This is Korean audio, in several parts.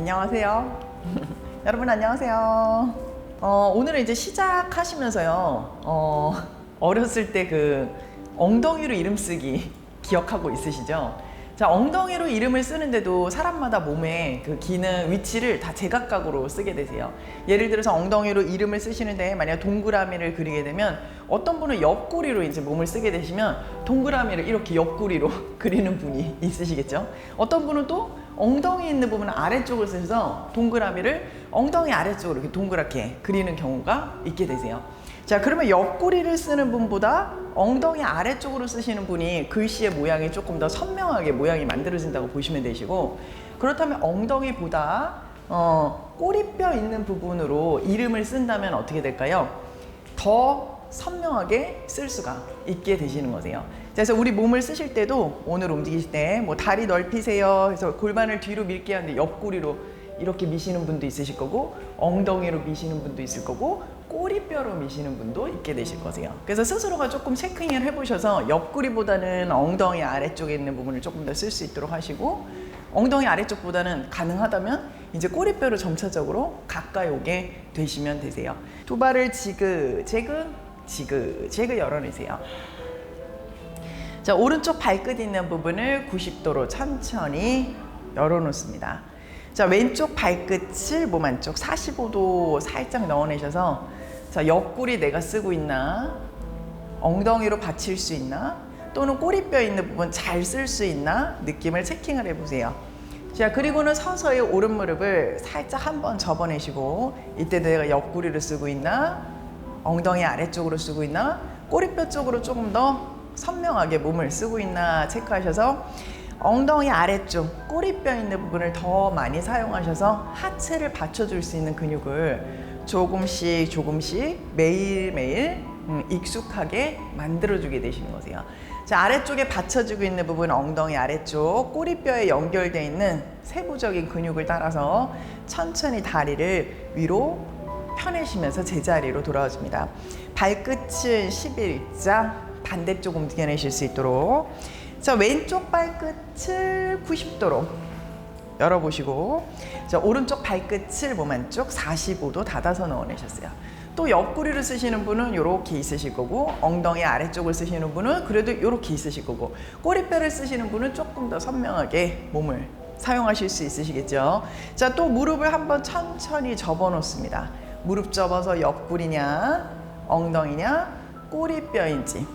안녕하세요. 여러분 안녕하세요. 어, 오늘은 이제 시작하시면서요. 어, 어렸을 때 그 엉덩이로 이름 쓰기 기억하고 있으시죠? 자, 엉덩이로 이름을 쓰는데도 사람마다 몸의 그 기능, 위치를 다 제각각으로 쓰게 되세요. 예를 들어서 엉덩이로 이름을 쓰시는데 만약 동그라미를 그리게 되면 어떤 분은 옆구리로 이제 몸을 쓰게 되시면 동그라미를 이렇게 옆구리로 그리는 분이 있으시겠죠? 어떤 분은 또 엉덩이 있는 부분은 아래쪽을 쓰셔서 동그라미를 엉덩이 아래쪽으로 이렇게 동그랗게 그리는 경우가 있게 되세요. 자, 그러면 옆구리를 쓰는 분보다 엉덩이 아래쪽으로 쓰시는 분이 글씨의 모양이 조금 더 선명하게 모양이 만들어진다고 보시면 되시고 그렇다면 엉덩이보다 어, 꼬리뼈 있는 부분으로 이름을 쓴다면 어떻게 될까요? 더 선명하게 쓸 수가 있게 되시는 거세요. 그래서 우리 몸을 쓰실 때도 오늘 움직이실 때 뭐 다리 넓히세요 해서 골반을 뒤로 밀게 하는데 옆구리로 이렇게 미시는 분도 있으실 거고 엉덩이로 미시는 분도 있을 거고 꼬리뼈로 미시는 분도 있게 되실 거세요. 그래서 스스로가 조금 체킹을 해보셔서 옆구리보다는 엉덩이 아래쪽에 있는 부분을 조금 더 쓸 수 있도록 하시고 엉덩이 아래쪽보다는 가능하다면 이제 꼬리뼈를 점차적으로 가까이 오게 되시면 되세요. 두 발을 지그재그 지그재그 열어내세요. 자 오른쪽 발끝 있는 부분을 90도로 천천히 열어놓습니다. 자 왼쪽 발끝을 몸 안쪽 45도 살짝 넣어내셔서 자 옆구리 내가 쓰고 있나? 엉덩이로 받칠 수 있나? 또는 꼬리뼈 있는 부분 잘 쓸 수 있나? 느낌을 체킹을 해보세요. 자 그리고는 서서히 오른 무릎을 살짝 한번 접어내시고 이때 내가 옆구리를 쓰고 있나? 엉덩이 아래쪽으로 쓰고 있나? 꼬리뼈 쪽으로 조금 더 선명하게 몸을 쓰고 있나 체크하셔서 엉덩이 아래쪽 꼬리뼈 있는 부분을 더 많이 사용하셔서 하체를 받쳐줄 수 있는 근육을 조금씩 조금씩 매일매일 음, 익숙하게 만들어주게 되시는 거세요. 자 아래쪽에 받쳐주고 있는 부분 엉덩이 아래쪽 꼬리뼈에 연결되어 있는 세부적인 근육을 따라서 천천히 다리를 위로 펴내시면서 제자리로 돌아와줍니다. 발끝은 11자 반대쪽 움직여내실 수 있도록 자 왼쪽 발끝을 90도로 열어보시고 자 오른쪽 발끝을 몸 안쪽 45도 닫아서 넣어내셨어요. 또 옆구리를 쓰시는 분은 이렇게 있으실 거고 엉덩이 아래쪽을 쓰시는 분은 그래도 이렇게 있으실 거고 꼬리뼈를 쓰시는 분은 조금 더 선명하게 몸을 사용하실 수 있으시겠죠. 자 또 무릎을 한번 천천히 접어 놓습니다. 무릎 접어서 옆구리냐 엉덩이냐 꼬리뼈인지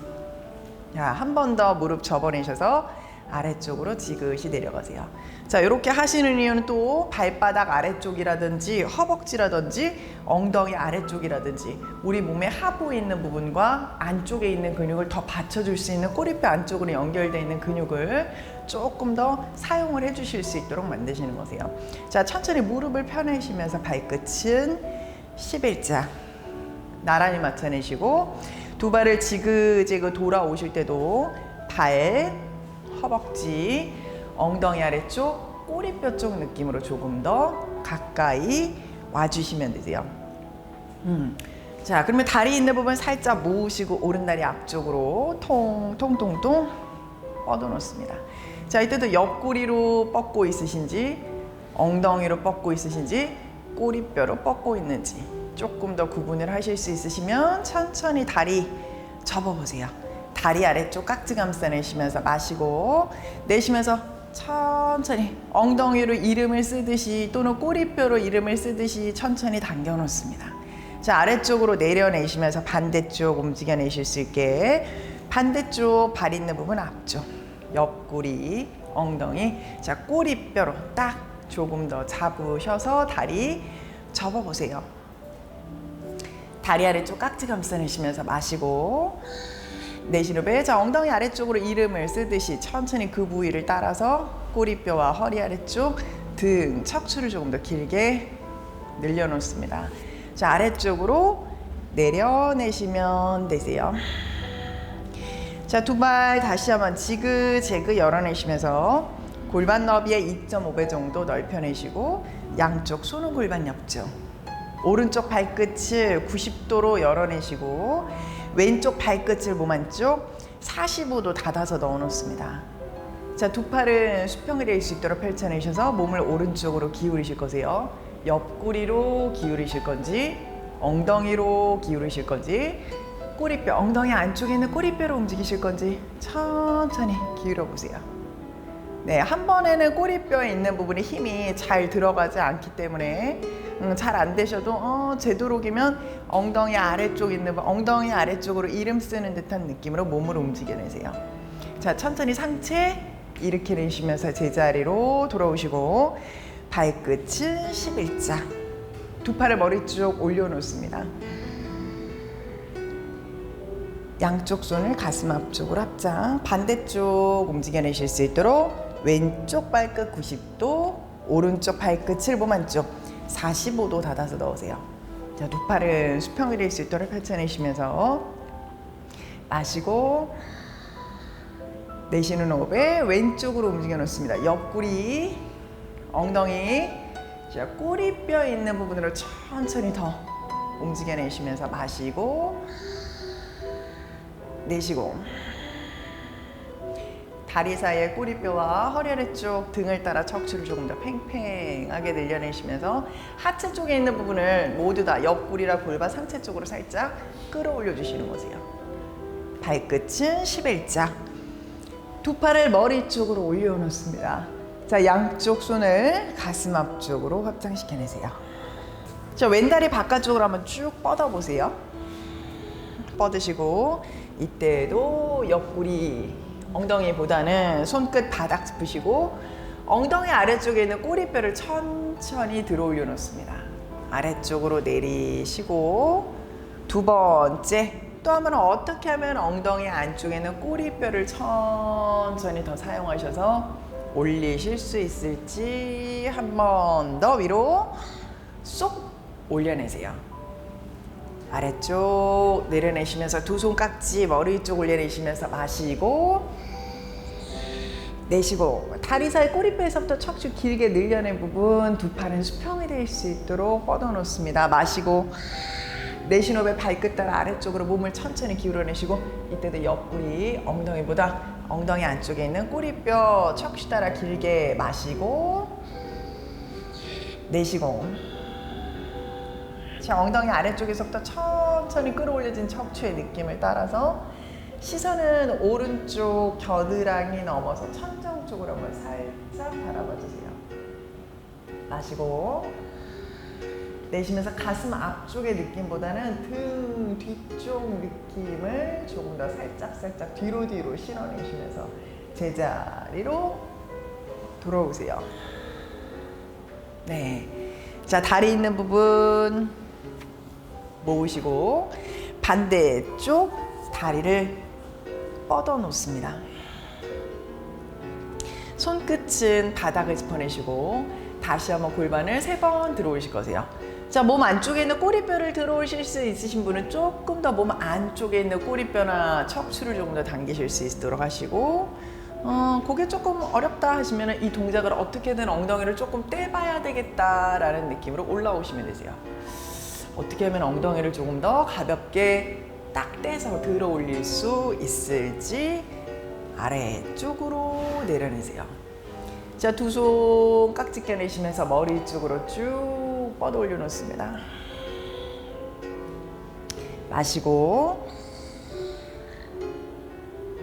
자, 한 번 더 무릎 접어내셔서 아래쪽으로 지그시 내려가세요. 자, 이렇게 하시는 이유는 또 발바닥 아래쪽이라든지 허벅지라든지 엉덩이 아래쪽이라든지 우리 몸의 하부에 있는 부분과 안쪽에 있는 근육을 더 받쳐줄 수 있는 꼬리뼈 안쪽으로 연결되어 있는 근육을 조금 더 사용을 해주실 수 있도록 만드시는 거세요. 자, 천천히 무릎을 펴내시면서 발끝은 11자 나란히 맞춰내시고 두 발을 지그재그 돌아오실 때도 발, 허벅지, 엉덩이 아래쪽, 꼬리뼈 쪽 느낌으로 조금 더 가까이 와주시면 되세요. 음. 자, 그러면 다리 있는 부분 살짝 모으시고 오른다리 앞쪽으로 통통통통 뻗어놓습니다. 자, 이때도 옆구리로 뻗고 있으신지, 엉덩이로 뻗고 있으신지, 꼬리뼈로 뻗고 있는지 조금 더 구분을 하실 수 있으시면 천천히 다리 접어보세요. 다리 아래쪽 깍지 감싸내시면서 마시고 내쉬면서 천천히 엉덩이로 이름을 쓰듯이 또는 꼬리뼈로 이름을 쓰듯이 천천히 당겨 놓습니다. 자 아래쪽으로 내려내시면서 반대쪽 움직여 내실 수 있게 반대쪽 발 있는 부분 앞쪽 옆구리 엉덩이 자 꼬리뼈로 딱 조금 더 잡으셔서 다리 접어보세요. 다리 아래쪽 깍지 감싸내시면서 마시고 배. 자 엉덩이 아래쪽으로 이름을 쓰듯이 천천히 그 부위를 따라서 꼬리뼈와 허리 아래쪽 등 척추를 조금 더 길게 늘려놓습니다. 자 아래쪽으로 내려내시면 되세요. 자, 두 발 다시 한번 지그재그 열어내시면서 골반 너비의 2.5배 정도 넓혀내시고 양쪽 손은 골반 옆쪽. 오른쪽 발끝을 90도로 열어내시고 왼쪽 발끝을 몸 안쪽 45도 닫아서 넣어놓습니다. 자, 두 팔은 수평이 될 수 있도록 펼쳐내셔서 몸을 오른쪽으로 기울이실 거세요. 옆구리로 기울이실 건지, 엉덩이로 기울이실 건지, 꼬리뼈, 엉덩이 안쪽에 있는 꼬리뼈로 움직이실 건지 천천히 기울여 보세요. 네, 한 번에는 꼬리뼈에 있는 부분에 힘이 잘 들어가지 않기 때문에 음, 잘 안 되셔도 어, 되도록이면 엉덩이 아래쪽 있는 부- 엉덩이 아래쪽으로 이름 쓰는 듯한 느낌으로 몸을 움직여내세요. 자, 천천히 상체 이렇게 내쉬면서 제자리로 돌아오시고 발끝은 11자. 두 팔을 머리 쭉 올려놓습니다. 양쪽 손을 가슴 앞쪽으로 합장. 반대쪽 움직여내실 수 있도록 왼쪽 발끝 90도, 오른쪽 발끝을 몸 안쪽 45도 닫아서 넣으세요. 자, 수평이 될수 있도록 펼쳐내시면서 마시고 내쉬는 호흡에 왼쪽으로 움직여 놓습니다. 옆구리, 엉덩이, 자, 꼬리뼈 있는 부분으로 천천히 더 움직여 내쉬면서 마시고 내쉬고 다리 사이에 꼬리뼈와 허리 아래쪽 등을 따라 척추를 조금 더 팽팽하게 늘려내시면서 하체 쪽에 있는 부분을 모두 다 옆구리라 골반 상체 쪽으로 살짝 끌어올려 주시는 거세요. 발끝은 11자. 두 팔을 머리 쪽으로 올려놓습니다. 자, 양쪽 손을 가슴 앞쪽으로 확장시켜내세요. 자, 왼다리 바깥쪽으로 한번 쭉 뻗어보세요. 뻗으시고 이때도 옆구리 엉덩이보다는 손끝 바닥 짚으시고 엉덩이 아래쪽에 있는 꼬리뼈를 천천히 들어 올려 놓습니다. 아래쪽으로 내리시고 두 번째 또한 번은 어떻게 하면 엉덩이 안쪽에 있는 꼬리뼈를 천천히 더 사용하셔서 올리실 수 있을지 한 번 더 위로 쏙 올려내세요. 아래쪽 내려내시면서 두 손 깍지 머리 쪽 올려내시면서 마시고 내쉬고 다리 사이 꼬리뼈에서부터 척추 길게 늘려낸 부분 두 팔은 수평이 될 수 있도록 뻗어 놓습니다. 마시고 내쉬는 호흡에 발끝 따라 아래쪽으로 몸을 천천히 기울여내시고 이때도 옆구리 엉덩이보다 엉덩이 안쪽에 있는 꼬리뼈 척추 따라 길게 마시고 내쉬고 자, 엉덩이 아래쪽에서부터 천천히 끌어올려진 척추의 느낌을 따라서 시선은 오른쪽 겨드랑이 넘어서 천정 쪽으로 한번 살짝 바라봐 주세요. 마시고 내쉬면서 가슴 앞쪽의 느낌보다는 등 뒤쪽 느낌을 조금 더 살짝 살짝 뒤로 뒤로 실어내시면서 제자리로 돌아오세요. 네. 자, 다리 있는 부분 모으시고 반대쪽 다리를 뻗어 놓습니다. 손끝은 바닥을 짚어내시고 다시 한번 골반을 세 번 들어오실 거세요. 자, 몸 안쪽에 있는 꼬리뼈를 들어오실 수 있으신 분은 조금 더 몸 안쪽에 있는 꼬리뼈나 척추를 조금 더 당기실 수 있도록 하시고 어, 그게 조금 어렵다 하시면 이 동작을 어떻게든 엉덩이를 조금 떼봐야 되겠다라는 느낌으로 올라오시면 되세요. 어떻게 하면 엉덩이를 조금 더 가볍게 딱 떼서 들어 올릴 수 있을지 아래쪽으로 내려내세요. 자, 두 손 깍지 껴내시면서 머리 쪽으로 쭉 뻗어 올려놓습니다. 마시고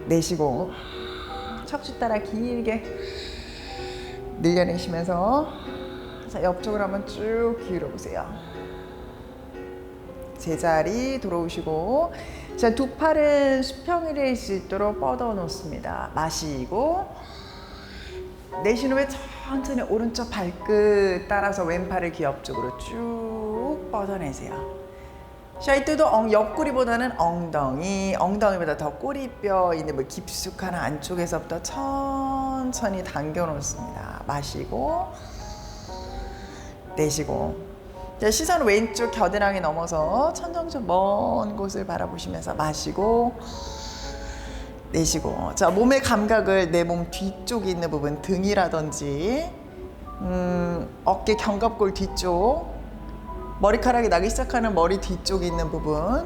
내쉬고 척추 따라 길게 늘려내시면서 자, 옆쪽으로 한번 쭉 기울여 보세요. 제자리 돌아오시고 자, 두 팔은 수평이 될수 있도록 뻗어 놓습니다. 마시고 내쉬는 후에 천천히 오른쪽 발끝 따라서 왼팔을 귀 옆쪽으로 쭉 뻗어내세요. 자, 이때도 엉, 옆구리보다는 엉덩이, 엉덩이보다 더 꼬리뼈 있는 뭐 깊숙한 안쪽에서부터 천천히 당겨 놓습니다. 마시고 내쉬고 자, 시선 왼쪽 겨드랑이 넘어서 천정적 먼 곳을 바라보시면서 마시고 내쉬고 자 몸의 감각을 내 몸 뒤쪽에 있는 부분 등이라든지 음, 어깨 견갑골 뒤쪽 머리카락이 나기 시작하는 머리 뒤쪽에 있는 부분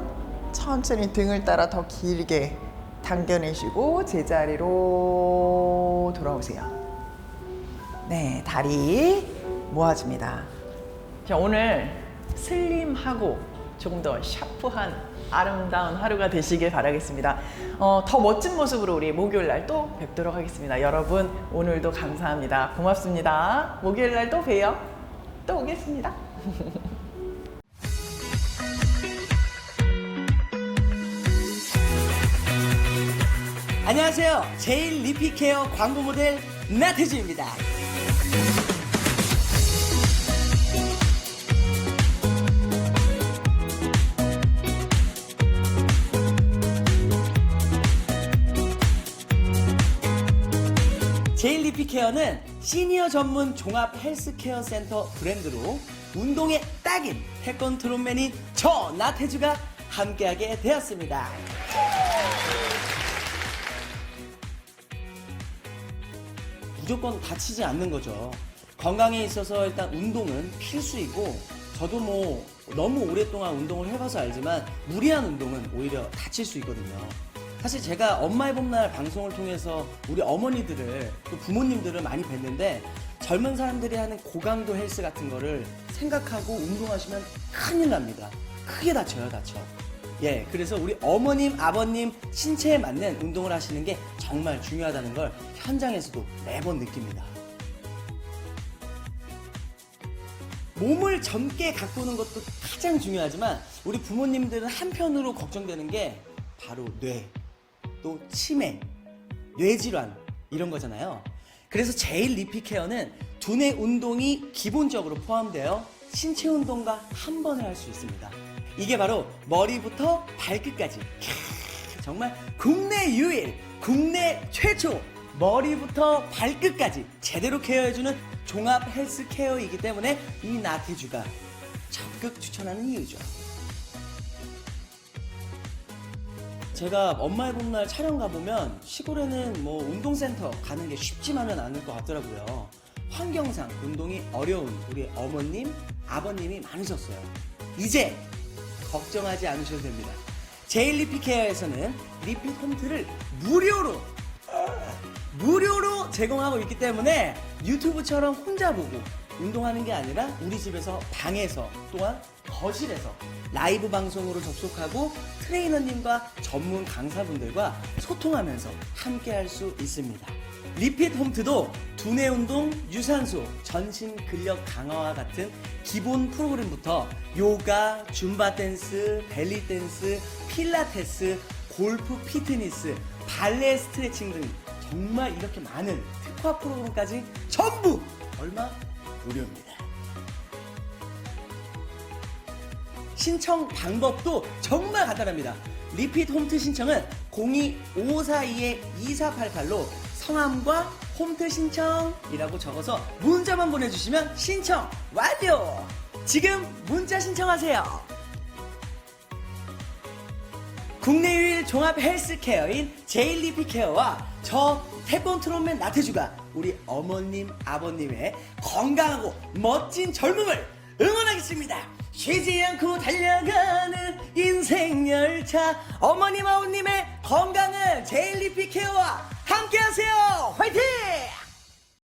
천천히 등을 따라 더 길게 당겨내시고 제자리로 돌아오세요. 네, 다리 모아줍니다. 자, 오늘 슬림하고 조금 더 샤프한 아름다운 하루가 되시길 바라겠습니다. 어, 더 멋진 모습으로 우리 목요일 날 또 뵙도록 하겠습니다. 여러분, 오늘도 감사합니다. 고맙습니다. 목요일 날 또 봬요. 또 오겠습니다. 안녕하세요. 제일 리피케어 광고 모델 나태주입니다. 제일 리피 케어는 시니어 전문 종합 헬스케어 센터 브랜드로 운동에 딱인 태권트론맨인 저 나태주가 함께하게 되었습니다. 무조건 다치지 않는 거죠. 건강에 있어서 일단 운동은 필수이고 저도 뭐 너무 오랫동안 운동을 해봐서 알지만 무리한 운동은 오히려 다칠 수 있거든요. 사실 제가 엄마의 봄날 방송을 통해서 우리 어머니들을 또 부모님들을 많이 뵀는데 젊은 사람들이 하는 고강도 헬스 같은 거를 생각하고 운동하시면 큰일 납니다. 크게 다쳐요, 다쳐. 예, 그래서 우리 어머님, 아버님 신체에 맞는 운동을 하시는 게 정말 중요하다는 걸 현장에서도 매번 느낍니다. 몸을 젊게 가꾸는 것도 가장 중요하지만 우리 부모님들은 한편으로 걱정되는 게 바로 뇌, 또 치매, 뇌질환 이런 거잖아요. 그래서 제일 리피케어는 두뇌 운동이 기본적으로 포함되어 신체 운동과 한 번에 할 수 있습니다. 이게 바로 머리부터 발끝까지 캬, 정말 국내 유일, 국내 최초 머리부터 발끝까지 제대로 케어해주는 종합 헬스 케어이기 때문에 이 나태주가 적극 추천하는 이유죠. 제가 엄마의 봄날 촬영 가보면 시골에는 뭐 운동센터 가는 게 쉽지만은 않을 것 같더라고요. 환경상 운동이 어려운 우리 어머님, 아버님이 많으셨어요. 이제 걱정하지 않으셔도 됩니다. 제일 리피 케어에서는 리피 홈트를 무료로 무료로 제공하고 있기 때문에 유튜브처럼 혼자 보고 운동하는 게 아니라 우리 집에서 방에서 또한 거실에서 라이브 방송으로 접속하고 트레이너님과 전문 강사분들과 소통하면서 함께 할 수 있습니다. 리핏 홈트도 두뇌 운동, 유산소, 전신 근력 강화와 같은 기본 프로그램부터 요가, 줌바 댄스, 벨리 댄스, 필라테스, 골프 피트니스, 발레 스트레칭 등 정말 이렇게 많은 특화 프로그램까지 전부 얼마? 무료입니다. 신청 방법도 정말 간단합니다. 리핏 홈트 신청은 02-542-2488로 성함과 홈트 신청이라고 적어서 문자만 보내주시면 신청 완료! 지금 문자 신청하세요. 국내 유일 종합 헬스케어인 제일리피 케어와 저 태권트론맨 나태주가 우리 어머님, 아버님의 건강하고 멋진 젊음을 응원하겠습니다. 쉬지 않고 달려가는 인생 열차 어머님, 아버님의 건강을 제일리피 케어와 함께하세요. 화이팅!